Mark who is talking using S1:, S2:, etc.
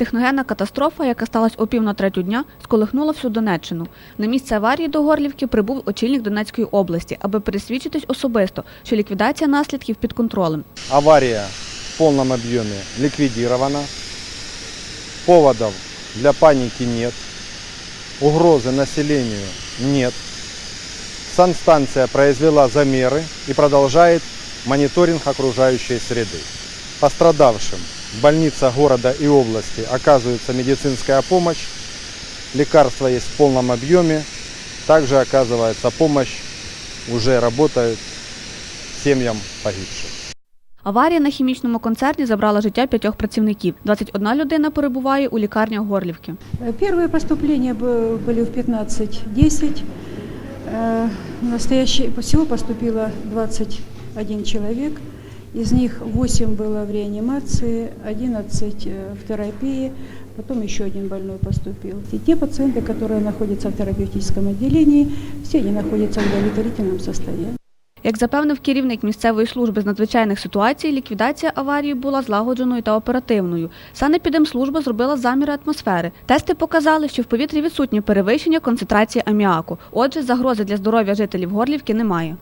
S1: Техногенна катастрофа, яка сталася о пів на третю дня, сколихнула всю Донеччину. На місце аварії до Горлівки прибув очільник Донецької області, аби пересвідчитись особисто, що ліквідація наслідків під контролем.
S2: Авария в полном объеме ликвидирована. Поводов для паники нет. Угрозы населению нет. Санстанция произвела замеры и продолжает мониторинг окружающей среды. Пострадавшим в больницах города и области оказывается медицинская помощь. Лекарства есть в полном объеме. Также оказывается помощь, уже работают семьям погибших.
S1: Аварія на хімічному концерні забрала життя п'ятьох працівників. 21 людина перебуває у лікарнях Горлівки.
S3: Э, Первые поступления б- были в 15-10. Э, В настоящее всего поступило 21 человек. Из них 8 было в реанимации, 11 э, в терапии, потом еще один больной поступил. И те пациенты, которые находятся в терапевтическом отделении, все они находятся в удовлетворительном состоянии.
S1: Як запевнив керівник місцевої служби з надзвичайних ситуацій, ліквідація аварії була злагодженою та оперативною. Санепідемслужба зробила заміри атмосфери. Тести показали, що в повітрі відсутнє перевищення концентрації аміаку. Отже, загрози для здоров'я жителів Горлівки немає.